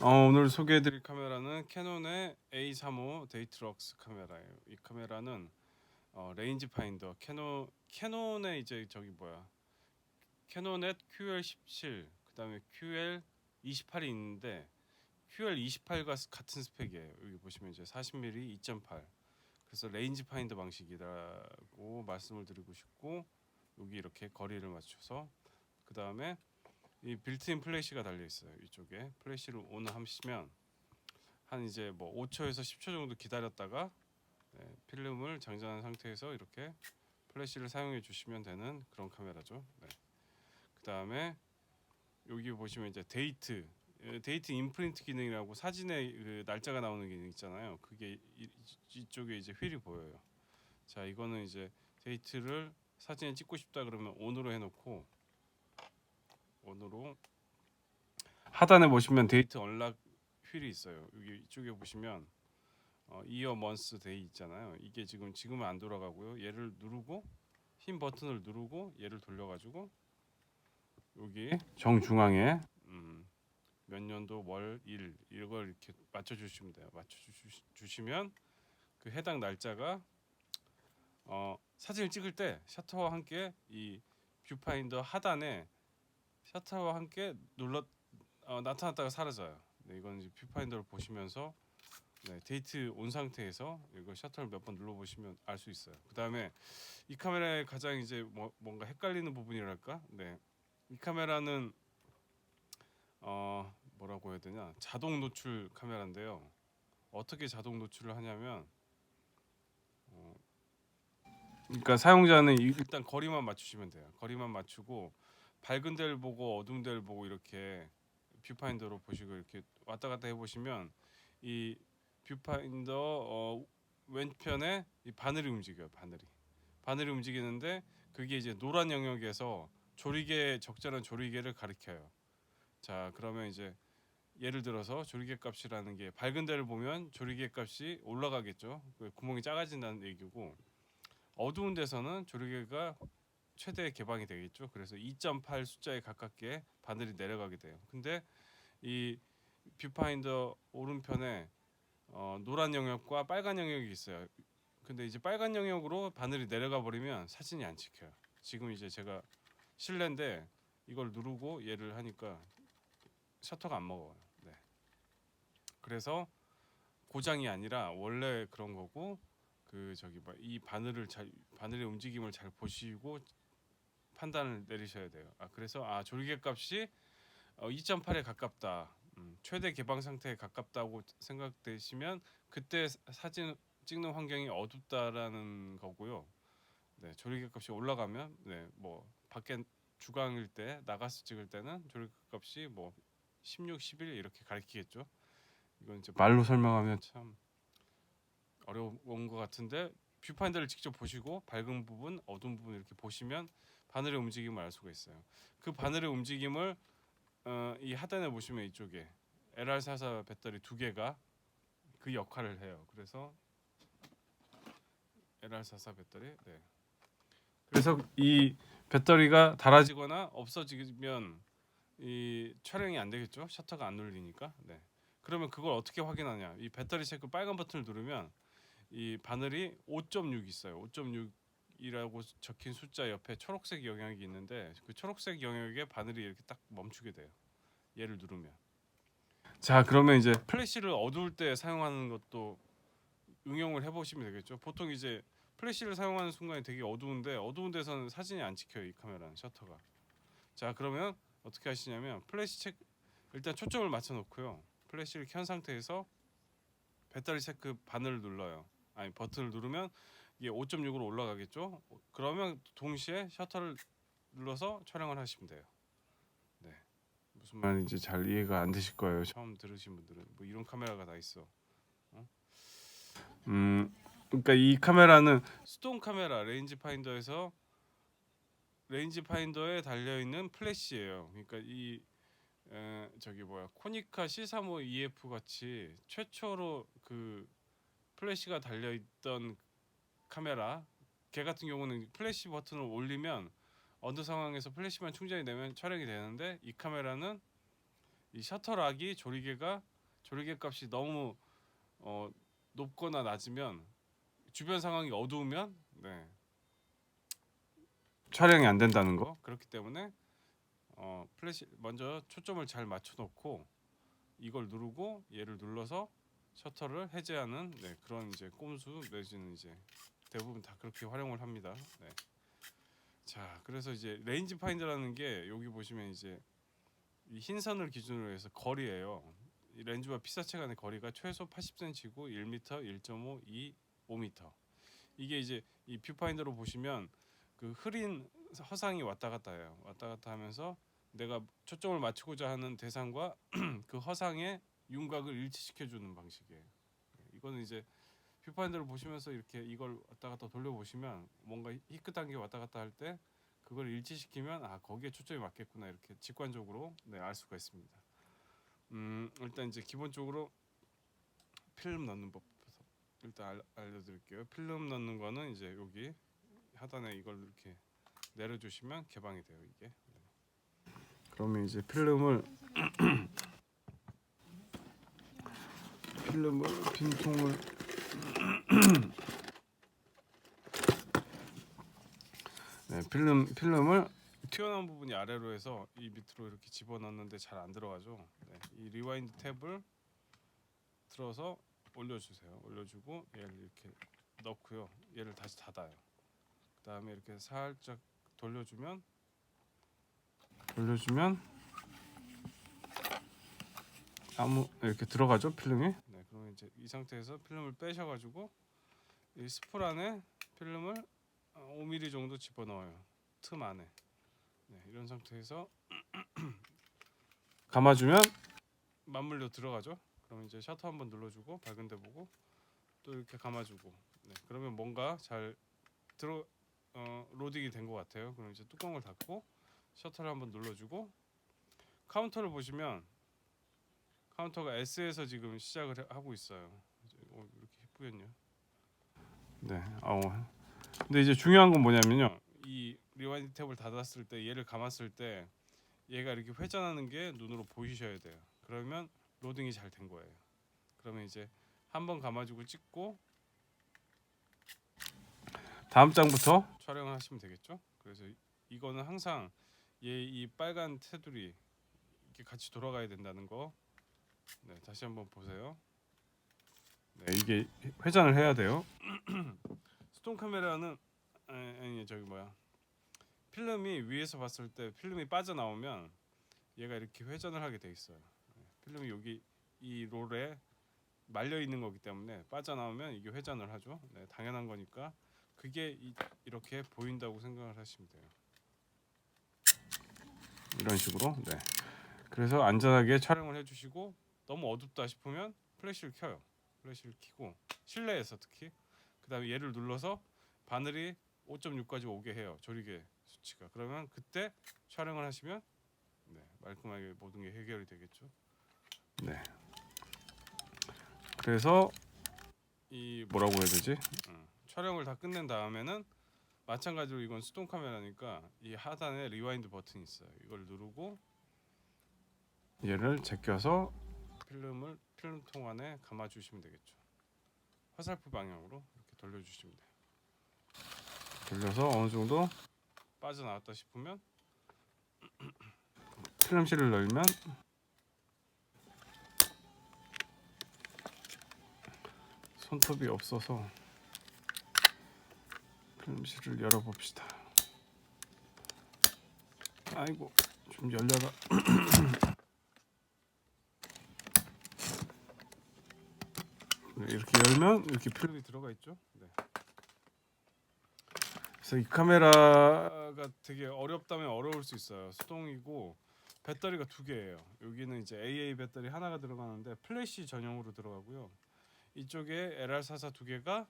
어, 오늘 소개해드릴 카메라는 캐논의 A35 데이트럭스 카메라예요. 이 카메라는 어, 레인지 파인더 캐논 캐논의 이제 저기 뭐야 캐논의 QL17 그다음에 QL28이 있는데 QL28과 같은 스펙이에요. 여기 보시면 이제 40mm 2.8 그래서 레인지 파인더 방식이라고 말씀을 드리고 싶고 여기 이렇게 거리를 맞춰서 그 다음에 이 빌트인 플래시가 달려 있어요. 이쪽에 플래시를 온 하시면 한 이제 뭐 5초에서 10초 정도 기다렸다가 네, 필름을 장전한 상태에서 이렇게 플래시를 사용해 주시면 되는 그런 카메라죠. 네. 그 다음에 여기 보시면 이제 데이트 에, 데이트 임프린트 기능이라고 사진에 그 날짜가 나오는 기능 있잖아요. 그게 이, 이쪽에 이제 휠이 보여요. 자 이거는 이제 데이트를 사진에 찍고 싶다 그러면 온으로 해놓고 온으로 하단에 보시면 데이트 언락 휠이 있어요. 여기 이쪽에 보시면 어, 데이 있잖아요. 이게 지금 지금은 안 돌아가고요. 얘를 누르고 흰 버튼을 누르고 얘를 돌려가지고 여기 정중앙에 음, 몇 년도 월 일 이걸 이렇게 맞춰 주시면 돼요. 맞춰 주시면 그 해당 날짜가 어, 사진을 찍을 때 셔터와 함께 이 뷰파인더 하단에 셔터와 함께 눌러 어, 나타났다가 사라져요. 네, 이건 이제 뷰파인더를 보시면서 네, 데이트 온 상태에서 이거 셔터를 몇 번 눌러 보시면 알 수 있어요. 그 다음에 이 카메라의 가장 이제 뭐, 뭔가 헷갈리는 부분이랄까? 네, 이 카메라는 어 뭐라고 해야 되냐? 자동 노출 카메라인데요. 어떻게 자동 노출을 하냐면 어, 그러니까 사용자는 이- 일단 거리만 맞추시면 돼요. 거리만 맞추고 밝은 데를 보고 어두운 데를 보고 이렇게 뷰파인더로 보시고 이렇게 왔다 갔다 해보시면 이 뷰파인더 어, 왼편에 이 바늘이 움직여요. 바늘이 바늘이 움직이는데 그게 이제 노란 영역에서 조리개 적절한 조리개를 가리켜요. 자 그러면 이제 예를 들어서 조리개 값이라는 게 밝은 데를 보면 조리개 값이 올라가겠죠. 그 구멍이 작아진다는 얘기고 어두운 데서는 조리개가 최대 개방이 되겠죠. 그래서 2.8 숫자에 가깝게 바늘이 내려가게 돼요. 근데 이 뷰파인더 오른편에 어, 노란 영역과 빨간 영역이 있어요. 근데 이제 빨간 영역으로 바늘이 내려가 버리면 사진이 안 찍혀요. 지금 이제 제가 실내인데 이걸 누르고 얘를 하니까 셔터가 안 먹어요. 네. 그래서 고장이 아니라 원래 그런 거고 그 저기 뭐이 바늘을 잘 바늘의 움직임을 잘 보시고 판단을 내리셔야 돼요. 아 그래서 아 조리개 값이 어, 2.8에 가깝다. 음, 최대 개방 상태에 가깝다고 생각되시면 그때 사- 사진 찍는 환경이 어둡다라는 거고요. 네, 조리개 값이 올라가면 네, 뭐 밖에 주광일 때 나가서 찍을 때는 조리개 값이 뭐 16, 11 이렇게 가리키겠죠. 이건 이제 말로 설명하면 참 어려운 것 같은데 뷰파인더를 직접 보시고 밝은 부분, 어두운 부분 이렇게 보시면 바늘의 움직임을 알 수가 있어요. 그 바늘의 움직임을 어, 이 하단에 보시면 이쪽에 LR44 배터리 두 개가 그 역할을 해요. 그래서 LR44 배터리, 네. 그래서 이 배터리가 닳아지거나 없어지면 이 촬영이 안 되겠죠. 셔터가 안 눌리니까. 네. 그러면 그걸 어떻게 확인하냐? 이 배터리 체크 빨간 버튼을 누르면 이 바늘이 5.6 있어요. 5.6 이라고 적힌 숫자 옆에 초록색 영역이 있는데 그 초록색 영역에 바늘이 이렇게 딱 멈추게 돼요. 얘를 누르면. 자, 그러면 이제 플래시를 어두울 때 사용하는 것도 응용을 해보시면 되겠죠. 보통 이제 플래시를 사용하는 순간에 되게 어두운데 어두운 데서는 사진이 안 찍혀요. 이 카메라는 셔터가. 자, 그러면 어떻게 하시냐면 플래시 체크 일단 초점을 맞춰 놓고요. 플래시를 켠 상태에서 배터리 체크 바늘을 눌러요. 아니 버튼을 누르면 이게 5.6으로 올라가겠죠. 그러면 동시에 셔터를 눌러서 촬영을 하시면 돼요. 네. 무슨 말인지 잘 이해가 안 되실 거예요. 처음 들으신 분들은 뭐 이런 카메라가 다 있어. 어? 음, 그러니까 이 카메라는 수동 카메라 레인지 파인더에서 레인지 파인더에 달려 있는 플래시예요. 그러니까 이 에, 저기 뭐야 코니카 C35 EF 같이 최초로 그 플래시가 달려 있던 카메라 걔 같은 경우는 플래시 버튼을 올리면 어느 상황에서 플래시만 충전이 되면 촬영이 되는데 이 카메라는 이 셔터락이 조리개가 조리개 값이 너무 어, 높거나 낮으면 주변 상황이 어두우면 네. 촬영이 안 된다는 거 그렇기 때문에 어, 플래시 먼저 초점을 잘 맞춰 놓고 이걸 누르고 얘를 눌러서 셔터를 해제하는 네, 그런 이제 꼼수 내지는 이제 대부분 다 그렇게 활용을 합니다. 네. 자, 그래서 이제 레인지 파인더라는 게 여기 보시면 이제 이흰 선을 기준으로 해서 거리예요. 이 렌즈와 피사체 간의 거리가 최소 80cm고 1m, 1.5, 2, 5m. 이게 이제 이 뷰파인더로 보시면 그 흐린 허상이 왔다 갔다 해요. 왔다 갔다 하면서 내가 초점을 맞추고자 하는 대상과 그 허상의 윤곽을 일치시켜 주는 방식이에요. 네, 이거는 이제 뷰파인더를 보시면서 이렇게 이걸 왔다 갔다 돌려 보시면 뭔가 희끗한 게 왔다 갔다 할 때 그걸 일치시키면 아 거기에 초점이 맞겠구나 이렇게 직관적으로 네, 알 수가 있습니다. 음, 일단 이제 기본적으로 필름 넣는 법부터 일단 알, 알려드릴게요. 필름 넣는 거는 이제 여기 하단에 이걸 이렇게 내려주시면 개방이 돼요 이게. 네. 그러면 이제 필름을 필름을 빈통을 네, 필름 필름을 튀어나온 부분이 아래로 해서 이 밑으로 이렇게 집어넣는데 잘 안 들어가죠. 네, 이 리와인드 탭을 들어서 올려주세요. 올려주고 얘를 이렇게 넣고요. 얘를 다시 닫아요. 그 다음에 이렇게 살짝 돌려주면 돌려주면 아무 이렇게 들어가죠 필름이. 이제 이 상태에서 필름을 빼셔가지고 이 스풀 안에 필름을 5mm 정도 집어 넣어요. 틈 안에. 네, 이런 상태에서 감아주면 맞물려 들어가죠. 그럼 이제 셔터 한번 눌러주고 밝은데 보고 또 이렇게 감아주고. 네, 그러면 뭔가 잘 들어 어, 로딩이 된 것 같아요. 그럼 이제 뚜껑을 닫고 셔터를 한번 눌러주고 카운터를 보시면 카운터가 S에서 지금 시작을 해- 하고 있어요. 어, 이렇게 뿌였냐? 네, 어. 근데 이제 중요한 건 뭐냐면요. 이 리와인드 탭을 닫았을 때 얘를 감았을 때 얘가 이렇게 회전하는 게 눈으로 보이셔야 돼요. 그러면 로딩이 잘 된 거예요. 그러면 이제 한 번 감아주고 찍고 다음 장부터 촬영을 하시면 되겠죠. 그래서 이- 이거는 항상 얘 이 빨간 테두리 이렇게 같이 돌아가야 된다는 거. 네, 다시 한번 보세요. 네, 이게 회전을 해야 돼요. 스톤 카메라는 아니, 저기 뭐야 필름이 위에서 봤을 때 필름이 빠져나오면 얘가 이렇게 회전을 하게 돼 있어요. 네, 필름이 여기 이 롤에 말려 있는 거기 때문에 빠져나오면 이게 회전을 하죠. 네, 당연한 거니까 그게 이, 이렇게 보인다고 생각을 하시면 돼요. 이런 식으로. 네. 그래서 안전하게 촬영을 해주시고 너무 어둡다 싶으면 플래시를 켜요. 플래시를 켜고 실내에서 특히 그다음에 얘를 눌러서 바늘이 5.6까지 오게 해요. 조리개 수치가. 그러면 그때 촬영을 하시면 네, 말끔하게 모든 게 해결이 되겠죠. 네. 그래서 이 뭐라고 해야 되지? 음, 촬영을 다 끝낸 다음에는 마찬가지로 이건 수동 카메라니까 이 하단에 리와인드 버튼이 있어요. 이걸 누르고 얘를 제껴서 필름을 필름통 안에 감아 주시면 되겠죠. 화살표 방향으로 이렇게 돌려 주시면 돼요. 돌려서 어느 정도 빠져나왔다 싶으면 필름실을 열면 손톱이 없어서 필름실을 열어봅시다. 아이고 좀 열려라. 이렇게 열면 이렇게 필름이 들어가 있죠. 네. 그래서 이 카메라가 되게 어렵다면 어려울 수 있어요. 수동이고 배터리가 두 개예요. 여기는 이제 AA 배터리 하나가 들어가는데 플래시 전용으로 들어가고요. 이쪽에 LR44 두 개가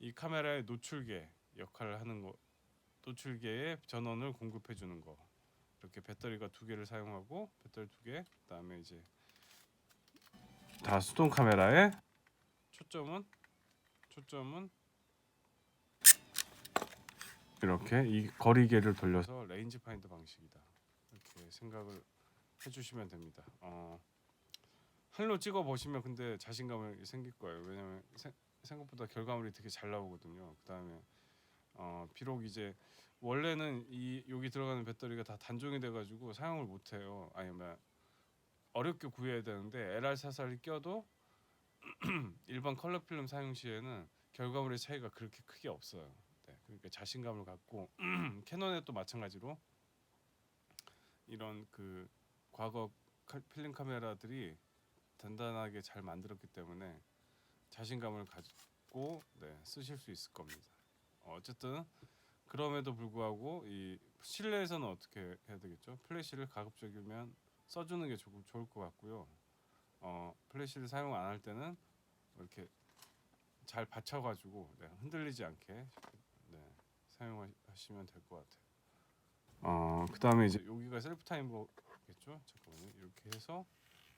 이 카메라의 노출계 역할을 하는 거, 노출계에 전원을 공급해 주는 거. 이렇게 배터리가 두 개를 사용하고 배터리 두 개, 그다음에 이제 다 수동 카메라에 초점은 초점은 이렇게 이 거리계를 돌려서 레인지 파인더 방식이다. 이렇게 생각을 해주시면 됩니다. 어, 하늘로 찍어 보시면 근데 자신감이 생길 거예요. 왜냐면 생, 생각보다 결과물이 되게 잘 나오거든요. 그다음에 어, 비록 이제 원래는 이 여기 들어가는 배터리가 다 단종이 돼가지고 사용을 못해요. 아니면 어렵게 구해야 되는데 LR 사살이 껴도 일반 컬러 필름 사용 시에는 결과물의 차이가 그렇게 크게 없어요. 네, 그러니까 자신감을 갖고 캐논에 또 마찬가지로 이런 그 과거 칼- 필름 카메라들이 단단하게 잘 만들었기 때문에 자신감을 가지고 네, 쓰실 수 있을 겁니다. 어, 어쨌든 그럼에도 불구하고 이 실내에서는 어떻게 해야 되겠죠? 플래시를 가급적이면 써주는 게 조금 좋을 것 같고요. 어, 플래시를 사용 안 할 때는 이렇게 잘 받쳐가지고 네, 흔들리지 않게 네, 사용하시면 될 것 같아요. 어, 그 다음에 이제 여기가 셀프 타이머겠죠? 잠깐만요. 이렇게 해서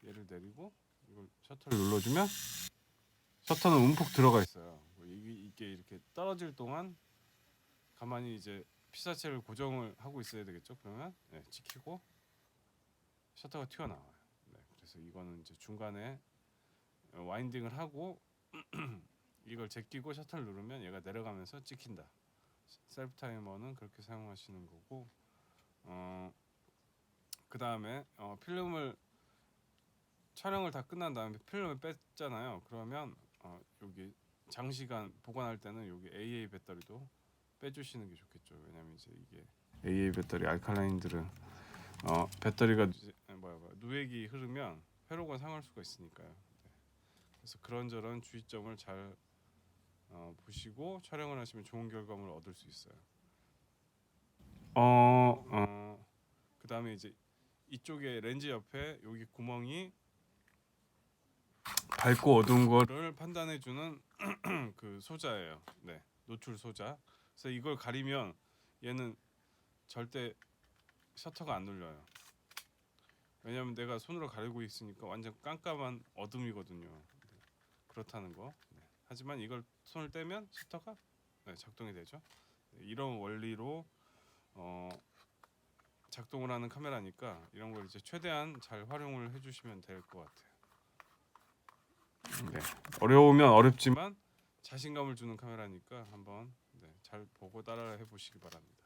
얘를 내리고 이걸 셔터를 눌러주면 셔터는 움푹 들어가 있어요. 뭐 이게, 이렇게 떨어질 동안 가만히 이제 피사체를 고정을 하고 있어야 되겠죠? 그러면 네, 찍히고 셔터가 튀어나와요. 네, 그래서 이거는 이제 중간에 어, 와인딩을 하고 이걸 제끼고 셔터를 누르면 얘가 내려가면서 찍힌다. 셀프 타이머는 그렇게 사용하시는 거고 어, 그 다음에 어, 필름을 촬영을 다 끝난 다음에 필름을 뺐잖아요. 그러면 어, 여기 장시간 보관할 때는 여기 AA 배터리도 빼주시는 게 좋겠죠. 왜냐면 이제 이게 AA 배터리 알칼라인들은 어, 배터리가 뭐야, 뭐야 누액이 흐르면 회로가 상할 수가 있으니까요. 네. 그래서 그런저런 주의점을 잘 어, 보시고 촬영을 하시면 좋은 결과물을 얻을 수 있어요. 어, 어, 그 다음에 이제 이쪽에 렌즈 옆에 여기 구멍이 밝고 어두운 거를 판단해 주는 그 소자예요. 네, 노출 소자. 그래서 이걸 가리면 얘는 절대 셔터가 안 눌려요. 왜냐면 내가 손으로 가리고 있으니까 완전 깜깜한 어둠이거든요. 네, 그렇다는 거. 네. 하지만 이걸 손을 떼면 셔터가 네, 작동이 되죠. 네, 이런 원리로 어, 작동을 하는 카메라니까 이런 걸 이제 최대한 잘 활용을 해주시면 될 것 같아요. 네, 어려우면 어렵지만 자신감을 주는 카메라니까 한번 네, 잘 보고 따라 해보시기 바랍니다.